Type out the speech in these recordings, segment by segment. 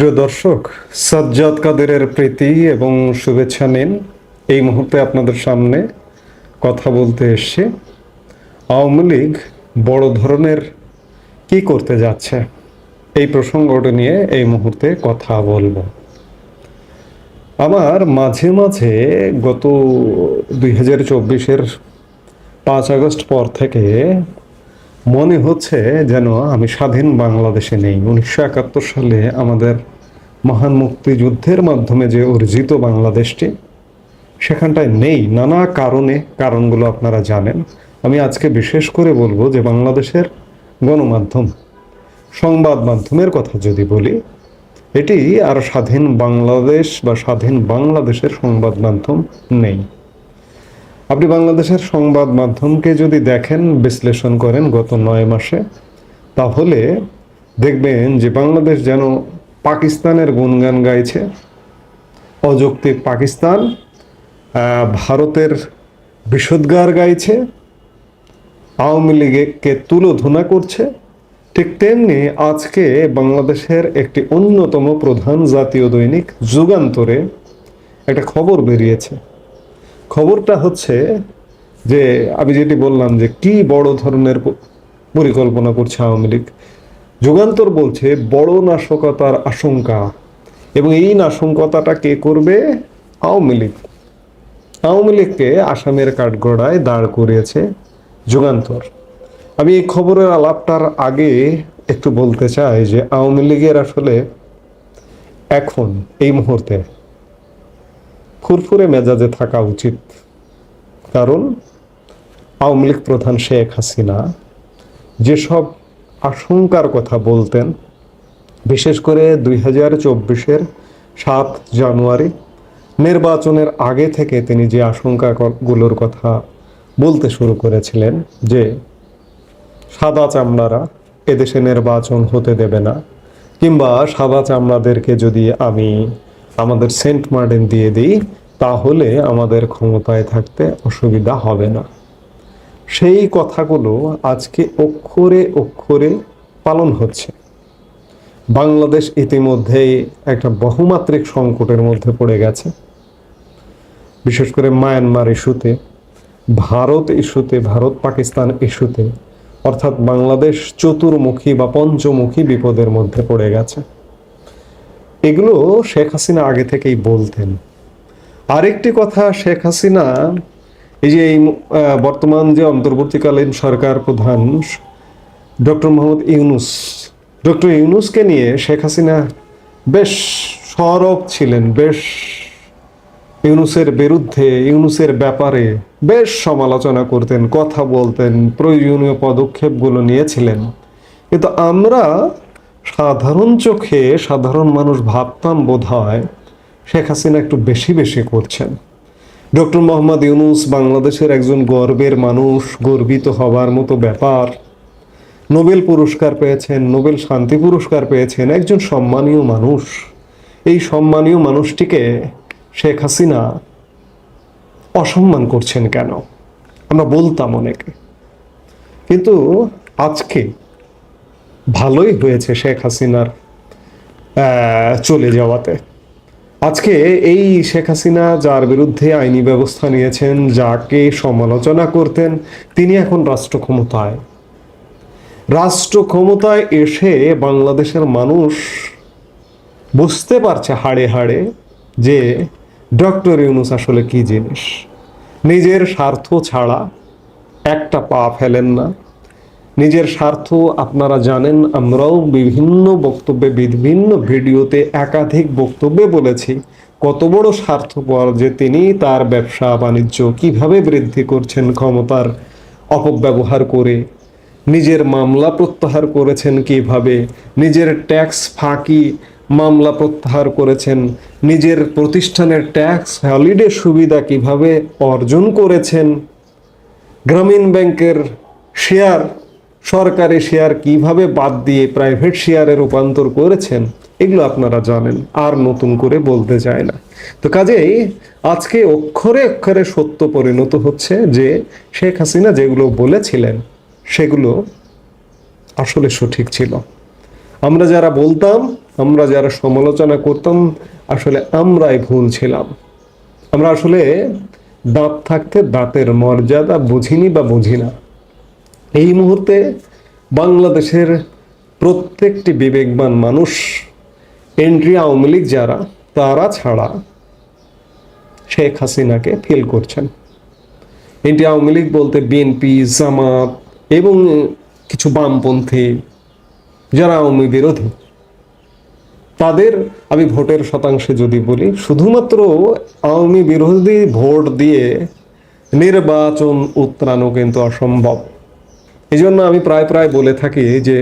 প্রিয় দর্শক, সাজ্জাদ কাদেরের প্রীতি এবং শুভেচ্ছা নিন। এই মুহূর্তে আপনাদের সামনে কথা বলতে এসে আওয়ামী লীগ বড় ধরনের কি করতে যাচ্ছে? এই প্রসঙ্গটা নিয়ে এই মুহূর্তে কথা বলব। আমার মাঝে মাঝে গত দুই হাজার চব্বিশের পাঁচ আগস্ট পর থেকে মনে হচ্ছে যেন আমি স্বাধীন বাংলাদেশে নেই। উনিশশো একাত্তর সালে আমাদের মহান মুক্তিযুদ্ধের মাধ্যমে যে অর্জিত বাংলাদেশটি, সেখানটায় নেই। নানা কারণে, কারণগুলো আপনারা জানেন। আমি আজকে বিশেষ করে বলব যে বাংলাদেশের গণমাধ্যম, সংবাদ মাধ্যমের কথা যদি বলি, এটি আর স্বাধীন বাংলাদেশ বা স্বাধীন বাংলাদেশের সংবাদ মাধ্যম নেই। আপনি বাংলাদেশের সংবাদ মাধ্যমকে যদি দেখেন, বিশ্লেষণ করেন গত নয় মাসে, তাহলে দেখবেন যে বাংলাদেশ যেন পাকিস্তানের গুণগান গাইছে। অযৌক্তিক পাকিস্তান ভারতের বিষোদ্গার গাইছে। আওয়ামী লীগকে তুলোধনা করছে। ঠিক তেমনি আজকে বাংলাদেশের একটি অন্যতম প্রধান জাতীয় দৈনিক যুগান্তরে একটা খবর বেরিয়েছে। খবরটা হচ্ছে যে, আমি যেটি বললাম যে, কি বড় ধরনের পরিকল্পনা করছে আওয়ামী লীগ? যুগান্তর বলছে, বড় নাশকতার আশঙ্কা। এবং এই নাশকতাটা কে করবে? আওয়ামী লীগ। আওয়ামী লীগকে আসামের কাঠগড়ায় দাঁড় করিয়েছে যুগান্তর। আমি এই খবরের আলাপটার আগে একটু বলতে চাই যে, আওয়ামী লীগের আসলে এখন, এই মুহূর্তে ফুরফুরে মেজাজে থাকা উচিত। কারণ আওয়ামী লীগ প্রধান শেখ হাসিনা যেসব আশঙ্কার কথা বলতেন, বিশেষ করে দুই হাজার চব্বিশের সাত জানুয়ারি, নির্বাচনের আগে থেকে তিনি যে আশঙ্কাগুলোর কথা বলতে শুরু করেছিলেন যে সাদা চামড়ারা এদেশে নির্বাচন হতে দেবে না, কিংবা সাদা চামড়াদেরকে যদি আমি আমাদের সেন্ট মার্টিন দিয়ে দিই, তাহলে আমাদের ক্ষমতায় থাকতে অসুবিধা হবে না। সেই কথাগুলো আজকে অক্ষরে অক্ষরে পালন হচ্ছে। বাংলাদেশ ইতিমধ্যেই একটা বহুমাত্রিক সংকটের মধ্যে পড়ে গেছে। বিশেষ করে মায়ানমার ইস্যুতে, ভারত ইস্যুতে, ভারত পাকিস্তান ইস্যুতে, অর্থাৎ বাংলাদেশ চতুর্মুখী বা পঞ্চমুখী বিপদের মধ্যে পড়ে গেছে। এগুলো শেখ হাসিনা আগে থেকেই বলতেন। আরেকটি কথা, শেখ হাসিনা এই যে এই বর্তমান যে অন্তর্বর্তীকালীন সরকার প্রধান, ডক্টর মোহাম্মদ ইউনুস, ডক্টর ইউনুসকে নিয়ে শেখ হাসিনা বেশ সরব ছিলেন, বেশ ইউনুসের বিরুদ্ধে, ইউনুসের ব্যাপারে বেশ সমালোচনা করতেন, কথা বলতেন, প্রয়োজনীয় পদক্ষেপগুলো নিয়েছিলেন। কিন্তু আমরা সাধারণ চোখে সাধারণ মানুষ ভাবতাম বোধ হয় শেখ হাসিনা একটু বেশি বেশি করছেন। ডক্টর মোহাম্মদ ইউনুস বাংলাদেশের একজন গর্বের মানুষ, গর্বিত হবার মতো ব্যাপার। নোবেল পুরস্কার পেয়েছেন, নোবেল শান্তি পুরস্কার পেয়েছেন একজন সম্মানীয় মানুষ। এই সম্মানীয় মানুষটিকে শেখ হাসিনা অসম্মান করছেন কেন? আমরা বলতাম অনেকে। কিন্তু আজকে ভালোই হয়েছে শেখ হাসিনার চলে যাওয়াতে। আজকে এই শেখ হাসিনা যার বিরুদ্ধে আইনি ব্যবস্থা নিয়েছেন, যাকে সমালোচনা করতেন, তিনি এখন রাষ্ট্র ক্ষমতায় রাষ্ট্র ক্ষমতায় এসে বাংলাদেশের মানুষ বুঝতে পারছে হাড়ে হাড়ে যে ডক্টর ইউনুস আসলে কি জিনিস। নিজের স্বার্থ ছাড়া একটা পা ফেলেন না। নিজের স্বার্থ আপনারা জানেন, আমরাও বিভিন্ন বক্তব্যে, বিভিন্ন ভিডিওতে একাধিক বক্তব্যে বলেছি কত বড় স্বার্থপর যে তিনি তার ব্যবসা বাণিজ্য কীভাবে বৃদ্ধি করছেন ক্ষমতার অপব্যবহার করে, নিজের মামলা প্রত্যাহার করেছেন কীভাবে, নিজের ট্যাক্স ফাঁকি মামলা প্রত্যাহার করেছেন, নিজের প্রতিষ্ঠানের ট্যাক্স হলিডে সুবিধা কীভাবে অর্জন করেছেন, গ্রামীণ ব্যাংকের শেয়ার সরকারি শেয়ার কীভাবে বাদ দিয়ে প্রাইভেট শেয়ারে রূপান্তর করেছেন, এগুলো আপনারা জানেন, আর নতুন করে বলতে চায় না। তো কাজেই আজকে অক্ষরে অক্ষরে সত্য পরিণত হচ্ছে যে শেখ হাসিনা যেগুলো বলেছিলেন, সেগুলো আসলে সঠিক ছিল। আমরা যারা বলতাম, আমরা যারা সমালোচনা করতাম, আসলে আমরাই ভুল ছিলাম। আমরা আসলে দাঁত থাকতে দাঁতের মর্যাদা বুঝিনি বা বুঝি না। এই মুহূর্তে বাংলাদেশের প্রত্যেকটি বিবেকবান মানুষ, এন্ট্রি আওয়ামী লীগ যারা, তারা ছাড়া শেখ হাসিনাকে ফিল করছেন। এন্ট্রি আওয়ামী লীগ বলতে বিএনপি জামাত এবং কিছু বামপন্থী যারা আওয়ামী বিরোধী। তাদের আমি ভোটের শতাংশে যদি বলি, শুধুমাত্র আওয়ামী বিরোধী ভোট দিয়ে নির্বাচন উত্তরানো কিন্তু অসম্ভব। এই জন্য আমি প্রায় প্রায় বলে থাকি যে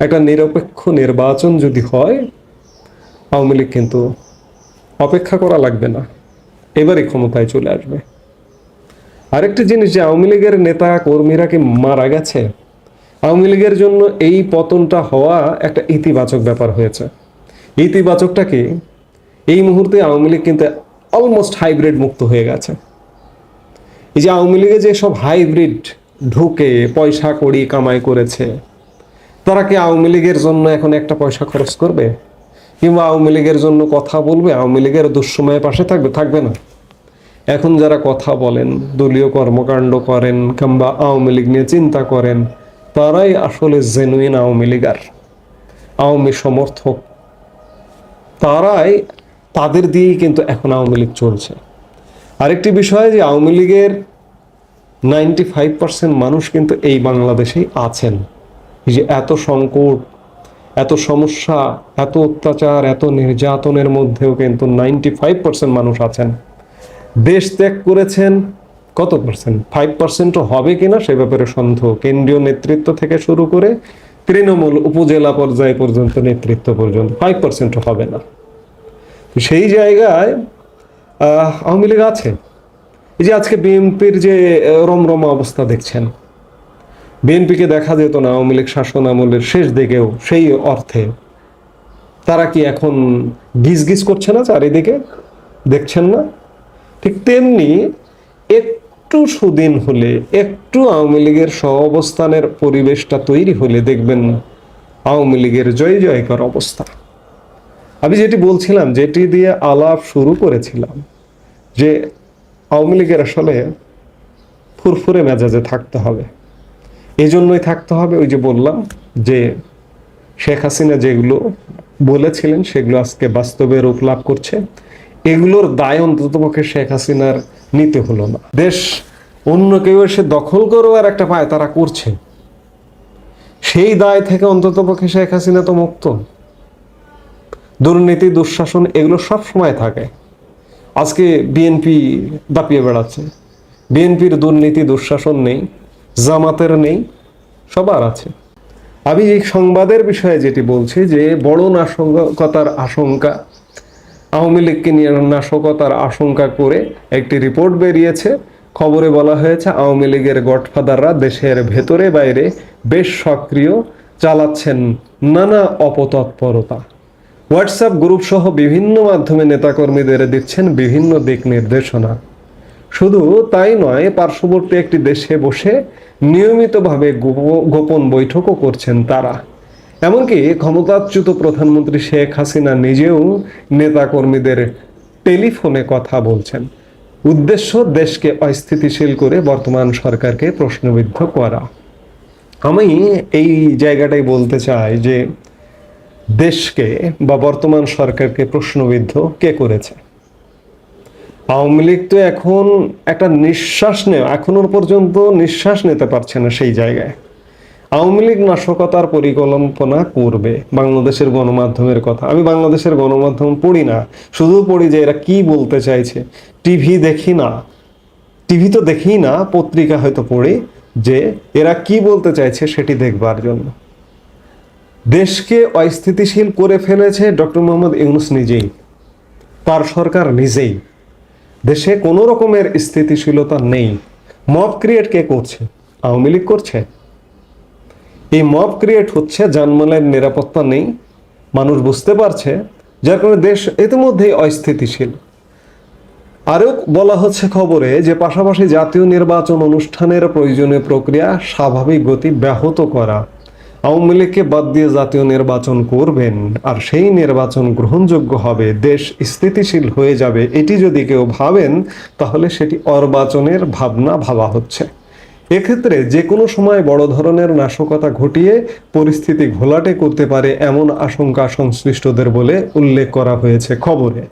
একটা নিরপেক্ষ নির্বাচন যদি হয়, আওয়ামী লীগ কিন্তু অপেক্ষা করা লাগবে না। এবারই ক্ষমতায় চলে আসবে। আরেকটি জিনিস যে আওয়ামী লীগের নেতা কর্মীরা কি মারা গেছে? আওয়ামী লীগের জন্য এই পতনটা হওয়া একটা ইতিবাচক ব্যাপার হয়েছে। ইতিবাচকটা কি? এই মুহূর্তে আওয়ামী লীগ কিন্তু অলমোস্ট হাইব্রিড মুক্ত হয়ে গেছে। এই যে আওয়ামী লীগে যে সব হাইব্রিড ঢুকে পয়সা কড়ি কামাই করেছে। তারা কি আওয়ামী লীগের জন্য এখন একটা পয়সা খরচ করবে? কিংবা আওয়ামী লীগের জন্য কথা বলবে? আওয়ামী লীগের দুঃসময়ে পাশে থাকবে থাকবে না। এখন যারা কথা বলেন, দলীয় কর্মকাণ্ড করেন, কিংবা আওয়ামী লীগ নিয়ে চিন্তা করেন, তারাই আসলে জেনুইন আওয়ামী লীগার, আওয়ামী সমর্থক। তারাই তাদের দিয়েই কিন্তু এখন আওয়ামী লীগ চলছে। আরেকটি বিষয় যে আওয়ামী লীগের নাইনটি ফাইভ পার্সেন্ট মানুষ কিন্তু এই বাংলাদেশেই আছেন। যে এত সংকট, এত সমস্যা, এত অত্যাচার, এত নির্যাতনের মধ্যেও কিন্তু নাইনটি ফাইভ পার্সেন্ট মানুষ আছেন। দেশ ত্যাগ করেছেন কত পার্সেন্ট? ফাইভ পার্সেন্টও হবে কিনা সে ব্যাপারে সন্দেহ। কেন্দ্রীয় নেতৃত্ব থেকে শুরু করে তৃণমূল উপজেলা পর্যায় পর্যন্ত নেতৃত্ব পর্যন্ত ফাইভ পার্সেন্টও হবে না। সেই জায়গায় আওয়ামী লীগ আছে। যে আজকে বিএনপির যে রমরমা অবস্থা দেখছেন, বিএনপিকে দেখা যেত না, আওয়ামী লীগ শাসন আমলের শেষ দিকেও সেই অর্থে। তারা কি এখন গিজ গিজ করছে না চারিদিকে? দেখছেন না? ঠিক তেমনি একটু সুদিন হলে, একটু আওয়ামী লীগের সহ অবস্থানের পরিবেশটা তৈরি হলে দেখবেন আওয়ামী লীগের জয় জয়কর অবস্থা। আমি যেটি বলছিলাম, যেটি দিয়ে আলাপ শুরু করেছিলাম, যে আওয়ামী লীগের আসলে ফুরফুরে মেজাজে থাকতে হবে। এই জন্যই থাকতে হবে ওই যে বললাম যে শেখ হাসিনা যেগুলো বলেছিলেন, সেগুলো আজকে বাস্তবে রূপ লাভ করছে। এগুলোর দায় অন্ততপক্ষে শেখ হাসিনার নিতে হলো না। দেশ অন্য কেউ এসে দখল করবার একটা পায় তারা করছে। সেই দায় থেকে অন্ততপক্ষে শেখ হাসিনা তো মুক্ত। দুর্নীতি, দুঃশাসন এগুলো সব সময় থাকে। আজকে বিএনপি দাপিয়ে বেড়াচ্ছে। বিএনপির দুর্নীতি, দুঃশাসন নেই, জামাতের নেই, সবার আছে। আমি এই সংবাদের বিষয়ে যেটি বলছি যে বড় নাশকতার আশঙ্কা, আওয়ামী লীগকে নিয়ে নাশকতার আশঙ্কা করে একটি রিপোর্ট বেরিয়েছে। খবরে বলা হয়েছে, আওয়ামী লীগের গডফাদাররা দেশের ভেতরে বাইরে বেশ সক্রিয়, চালাচ্ছেন নানা অপতৎপরতা। হোয়াটসঅ্যাপ গ্রুপ সহ বিভিন্ন মাধ্যমে নেতাকর্মীদের দিচ্ছেন বিভিন্ন দিক নির্দেশনা। শুধু তাই নয়, পার্শ্ববর্তী একটি দেশে বসে নিয়মিতভাবে গোপন বৈঠকও করছেন তারা। এমনকি ক্ষমতাচ্যুত প্রধানমন্ত্রী শেখ হাসিনা নিজেও নেতাকর্মীদের টেলিফোনে কথা বলছেন। উদ্দেশ্য, দেশকে অস্থিতিশীল করে বর্তমান সরকারকে প্রশ্নবিদ্ধ করা। আমি এই জায়গাটাই বলতে চাই যে দেশকে বা বর্তমান সরকারকে প্রশ্নবিদ্ধ কে করেছে? আওয়ামী লীগ তো এখন একটা নিঃশ্বাস নে এখনও পর্যন্ত নিঃশ্বাস নিতে পারছে না সেই জায়গায়। আওয়ামী লীগ নাশকতার পরিকল্পনা করবে, বাংলাদেশের গণমাধ্যমের কথা। আমি বাংলাদেশের গণমাধ্যম পড়ি না, শুধু পড়ি যে এরা কি বলতে চাইছে। টিভি দেখি না, টিভি তো দেখি না, পত্রিকা হয়তো পড়ি যে এরা কি বলতে চাইছে সেটি দেখবার জন্য। দেশকে অস্থিতিশীল করে ফেলেছে ডক্টর মোহাম্মদ ইউনুস নিজেই। তার সরকার নিজেই। দেশে কোনো রকমের স্থিতিশীলতা নেই। মব ক্রিয়েট কে করছে? আওয়ামী লীগ করছে? এই মব ক্রিয়েট হচ্ছে জানমালের নিরাপত্তা নেই। মানুষ বুঝতে পারছে, যার কারণে দেশ ইতিমধ্যেই অস্থিতিশীল। আরও বলা হচ্ছে খবরে যে পাশাপাশি জাতীয় নির্বাচন অনুষ্ঠানের প্রয়োজনীয় প্রক্রিয়া স্বাভাবিক গতি ব্যাহত করা। আওয়ামী লীগকে বাদ দিয়ে জাতীয় নির্বাচন করবেন, আর সেই নির্বাচন গ্রহণযোগ্য হবে, দেশ স্থিতিশীল হয়ে যাবে, এটি যদি কেউ ভাবেন, তাহলে সেটি অর্বাচনের ভাবনা ভাবা হচ্ছে। এক্ষেত্রে যে কোনো সময় বড় ধরনের নাশকতা ঘটিয়ে পরিস্থিতি ঘোলাটে করতে পারে এমন আশঙ্কা সংশ্লিষ্টদের বলে উল্লেখ করা হয়েছে খবরে।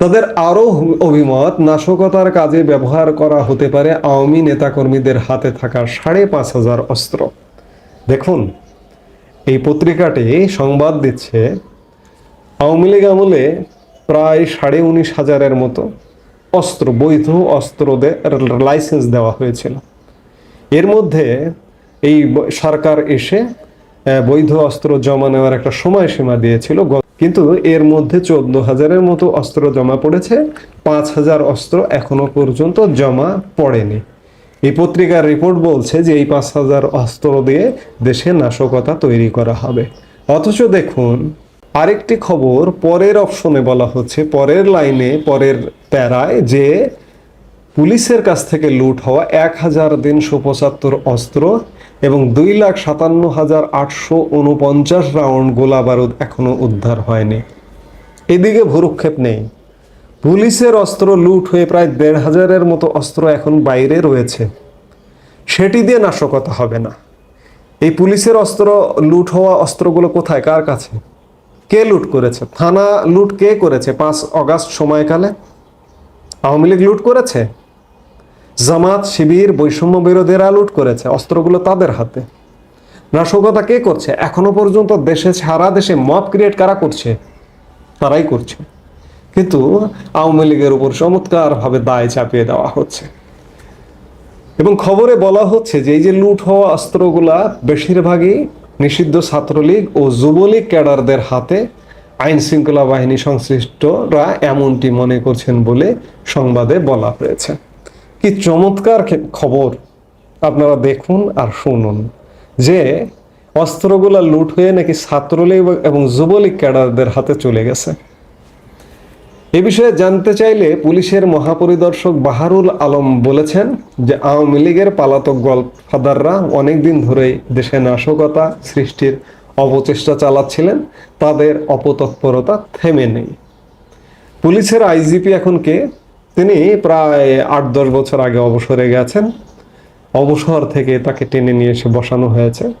তাদের আরও অভিমত, নাশকতার কাজে ব্যবহার করা হতে পারে আওয়ামী নেতাকর্মীদের হাতে থাকা সাড়ে পাঁচ হাজার অস্ত্র। দেখুন এই পত্রিকাটি সংবাদ দিচ্ছে আওয়ামী লীগ আমলে প্রায় সাড়ে উনিশ হাজারের মতো অস্ত্র, বৈধ অস্ত্রদের লাইসেন্স দেওয়া হয়েছিল। এর মধ্যে এই সরকার এসে বৈধ অস্ত্র জমা নেওয়ার একটা সময়সীমা দিয়েছিল। কিন্তু এর মধ্যে চোদ্দ হাজারের মতো অস্ত্র জমা পড়েছে। পাঁচ হাজার অস্ত্র এখনও পর্যন্ত জমা পড়েনি। এই পত্রিকার রিপোর্ট বলছে যে এই পাঁচ হাজার অস্ত্র দিয়ে দেশে নাশকতা তৈরি করা হবে। অথচ দেখুন, আরেকটি খবর পরের অপশনে বলা হচ্ছে, পরের লাইনে পরের প্যারায় যে পুলিশের কাছ থেকে লুট হওয়া এক হাজার তিনশো পঁচাত্তর অস্ত্র এবং দুই লাখ সাতান্ন হাজার আটশো উনপঞ্চাশ রাউন্ড গোলা বারুদ এখনও উদ্ধার হয়নি। এদিকে ভুরুক্ষেপ নেই। পুলিশের অস্ত্র লুট হয়ে প্রায় দেড় হাজারের মতো অস্ত্র এখন বাইরে রয়েছে। সেটি দিয়ে নাশকতা হবে না। এই পুলিশের অস্ত্র লুট হওয়া অস্ত্রগুলো কোথায়? কার কাছে? কে লুট করেছে? থানা লুট কে করেছে? পাঁচ অগাস্ট সময়কালে আওয়ামী লীগ লুট করেছে? জামাত, শিবির, বৈষম্য বিরোধীরা লুট করেছে? অস্ত্রগুলো তাদের হাতে। নাশকতা কে করছে? এখনও পর্যন্ত দেশে, সারা দেশে মব ক্রিয়েট কারা করছে? তারাই করছে। কিন্তু আওয়ামী লীগের উপর চমৎকারভাবে দায় চাপিয়ে দেওয়া হচ্ছে। এবং খবরে বলা হচ্ছে যে, এই যে লুট হওয়া অস্ত্রগুলা বেশিরভাগই নিষিদ্ধ ছাত্রলীগ ও যুবলীগ ক্যাডারদের হাতে আইন শৃঙ্খলা বাহিনী সংশ্লিষ্টরা এমনটি মনে করছেন বলে সংবাদে বলা হয়েছে। কি চমৎকার খবর আপনারা দেখুন আর শুনুন যে, অস্ত্রগুলা লুট হয়ে নাকি ছাত্রলীগ এবং যুবলীগ ক্যাডারদের হাতে চলে গেছে। এ বিষয়ে জানতে চাইলে পুলিশের মহাপরিদর্শক বাহারুল আলম বলেছেন যে, আওয়ামী লীগের পালাতক গল্পফাদাররা অনেকদিন ধরেই দেশে নাশকতা সৃষ্টির অপচেষ্টা চালাচ্ছিলেন। তাদের অপতৎপরতা থেমে নেই। পুলিশের আইজিপি এখন কে? তিনি প্রায় আট দশ বছর আগে অবসরে গেছেন। অবসর থেকে তাকে টেনে নিয়ে এসে বসানো হয়েছে।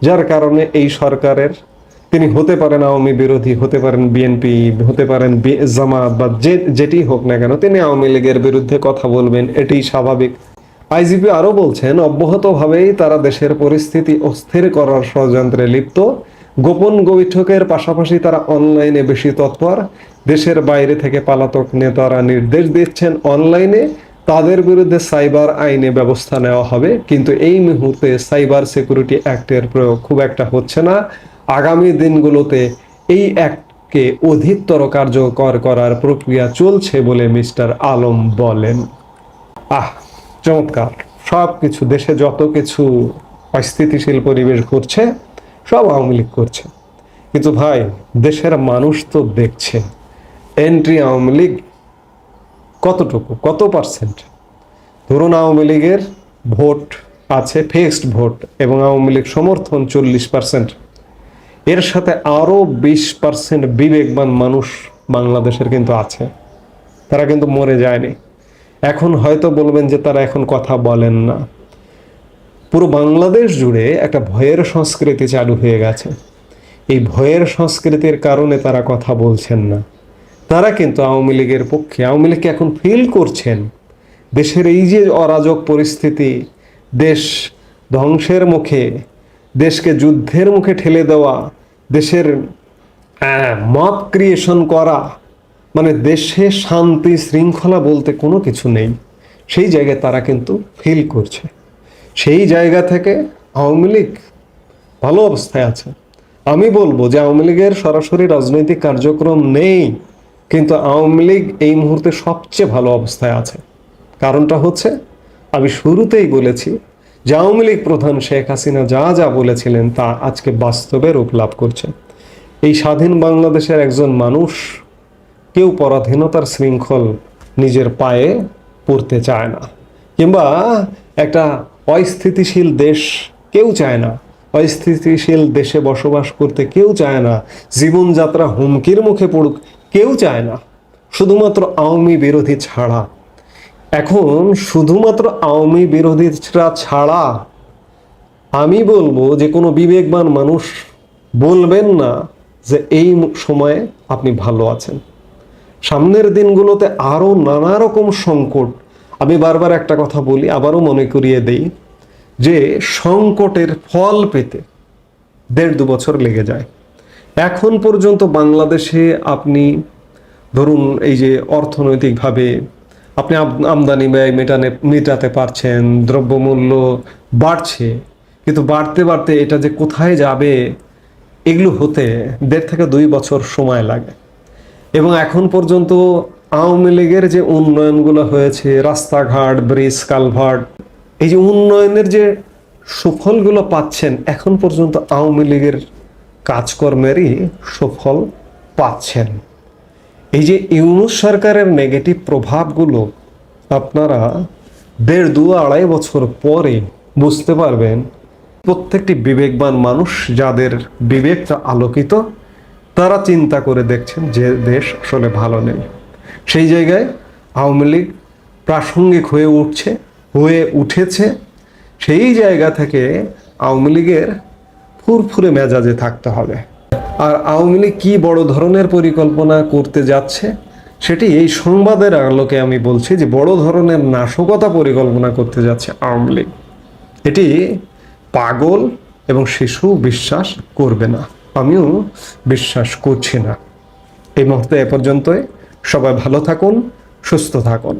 যার কারণে এই সরকারের তিনি হতে পারেন আওয়ামী বিরোধী, হতে পারেন বিএনপি, হতে পারেন জামাত বা যে, যেটি হোক না কেন, তিনি আওয়ামী লীগের বিরুদ্ধে কথা বলবেন, এটি স্বাভাবিক। আইজিপি আরও বলছেন, অব্যাহতভাবেই তারা দেশের পরিস্থিতি অস্থির করার ষড়যন্ত্রে লিপ্ত। গোপন বৈঠকের পাশাপাশি তারা অনলাইনে বেশি তৎপর। দেশের বাইরে থেকে পালাতক নেতারা নির্দেশ দিচ্ছেন, অনলাইনে তাদের বিরুদ্ধে সাইবার আইনে ব্যবস্থা নেওয়া হবে। কিন্তু এই মুহূর্তে সাইবার সিকিউরিটি অ্যাক্টের প্রয়োগ খুব একটা হচ্ছে না। আগামী দিনগুলোতে এই অ্যাক্টকে অধিকতর কার্যকর করার প্রক্রিয়া চলছে বলে মিস্টার আলম বলেন। আহ, চমৎকার। সব কিছু দেশে যত কিছু অস্থিতিশীল পরিবেশ ঘটছে, সব আওয়ামী লীগ করছে। কিন্তু ভাই, দেশের মানুষ তো দেখছে। এন্ট্রি আওয়ামী লীগ কতটুকু? কত পার্সেন্ট? ধরুন আওয়ামী লীগের ভোট আছে, ফিক্সড ভোট, এবং আওয়ামী লীগ সমর্থন চল্লিশ পার্সেন্ট। এর সাথে আরও বিশ পার্সেন্ট বিবেকবান মানুষ বাংলাদেশের কিন্তু আছে। তারা কিন্তু মরে যায়নি। এখন হয়তো বলবেন যে তারা এখন কথা বলেন না। পুরো বাংলাদেশ জুড়ে একটা ভয়ের সংস্কৃতি চালু হয়ে গেছে। এই ভয়ের সংস্কৃতির কারণে তারা কথা বলছেন না। তারা কিন্তু আওয়ামী লীগের পক্ষে, আওয়ামী লীগকে এখন ফিল করছেন। দেশের এই যে অরাজক পরিস্থিতি, দেশ ধ্বংসের মুখে দেশকে যুদ্ধের মুখে ঠেলে দেওয়া, দেশের মত ক্রিয়েশন করা মানে দেশে শান্তি শৃঙ্খলা বলতে কোনো কিছু নেই। সেই জায়গায় তারা কিন্তু ফিল করছে। সেই জায়গা থেকে আওয়ামী লীগ ভালো অবস্থায় আছে। আমি বলব যে আওয়ামী লীগের সরাসরি রাজনৈতিক কার্যক্রম নেই, কিন্তু আওয়ামী লীগ এই মুহূর্তে সবচেয়ে ভালো অবস্থায় আছে। কারণটা হচ্ছে, আমি শুরুতেই বলেছি যে আওয়ামী লীগ প্রধান শেখ হাসিনা যা যা বলেছিলেন তা আজকে বাস্তবে রূপ লাভ করছে। এই স্বাধীন বাংলাদেশের একজন মানুষ কেউ পরাধীনতার শৃঙ্খল নিজের পায়ে পড়তে চায় না। কিংবা একটা অস্থিতিশীল দেশ কেউ চায় না। অস্থিতিশীল দেশে বসবাস করতে কেউ চায় না। জীবনযাত্রা হুমকির মুখে পড়ুক কেউ চায় না। শুধুমাত্র আওয়ামী বিরোধী ছাড়া এখন শুধুমাত্র আওয়ামী বিরোধীরা ছাড়া আমি বলব যে কোনো বিবেকবান মানুষ বলবেন না যে এই সময়ে আপনি ভালো আছেন। সামনের দিনগুলোতে আরও নানা রকম সংকট। আমি বারবার একটা কথা বলি, আবারও মনে করিয়ে দেই যে সংকটের ফল পেতে দেড় দু বছর লেগে যায়। এখন পর্যন্ত বাংলাদেশে আপনি ধরুন এই যে অর্থনৈতিকভাবে আপনি আমদানি ব্যয় মেটানে মেটাতে পারছেন, দ্রব্যমূল্য বাড়ছে, কিন্তু বাড়তে বাড়তে এটা যে কোথায় যাবে, এগুলো হতে দেড় থেকে দুই বছর সময় লাগে। এবং এখন পর্যন্ত আওয়ামী লীগের যে উন্নয়নগুলো হয়েছে, রাস্তাঘাট, ব্রিজ, কালভার্ট, এই যে উন্নয়নের যে সুফলগুলো পাচ্ছেন, এখন পর্যন্ত আওয়ামী লীগের কাজকর্মেরই সুফল পাচ্ছেন। এই যে ইউনুস সরকারের নেগেটিভ প্রভাবগুলো, আপনারা দেড় দু আড়াই বছর পরে বুঝতে পারবেন, প্রত্যেকটি বিবেকবান মানুষ যাদের বিবেকটা আলোকিত, তারা চিন্তা করে দেখছেন যে দেশ আসলে ভালো নেই। সেই জায়গায় আওয়ামী লীগ প্রাসঙ্গিক হয়ে উঠছে, হয়ে উঠেছে। সেই জায়গা থেকে আওয়ামী লীগের ফুরফুরে মেজাজে থাকতে হবে। আর আওয়ামী লীগ কী বড় ধরনের পরিকল্পনা করতে যাচ্ছে, সেটি এই সংবাদের আলোকে আমি বলছি যে বড় ধরনের নাশকতা পরিকল্পনা করতে যাচ্ছে আওয়ামী লীগ। এটি পাগল এবং শিশু বিশ্বাস করবে না। আমিও বিশ্বাস করছি না। এই মুহূর্তে এ পর্যন্তই। সবাই ভালো থাকুন, সুস্থ থাকুন।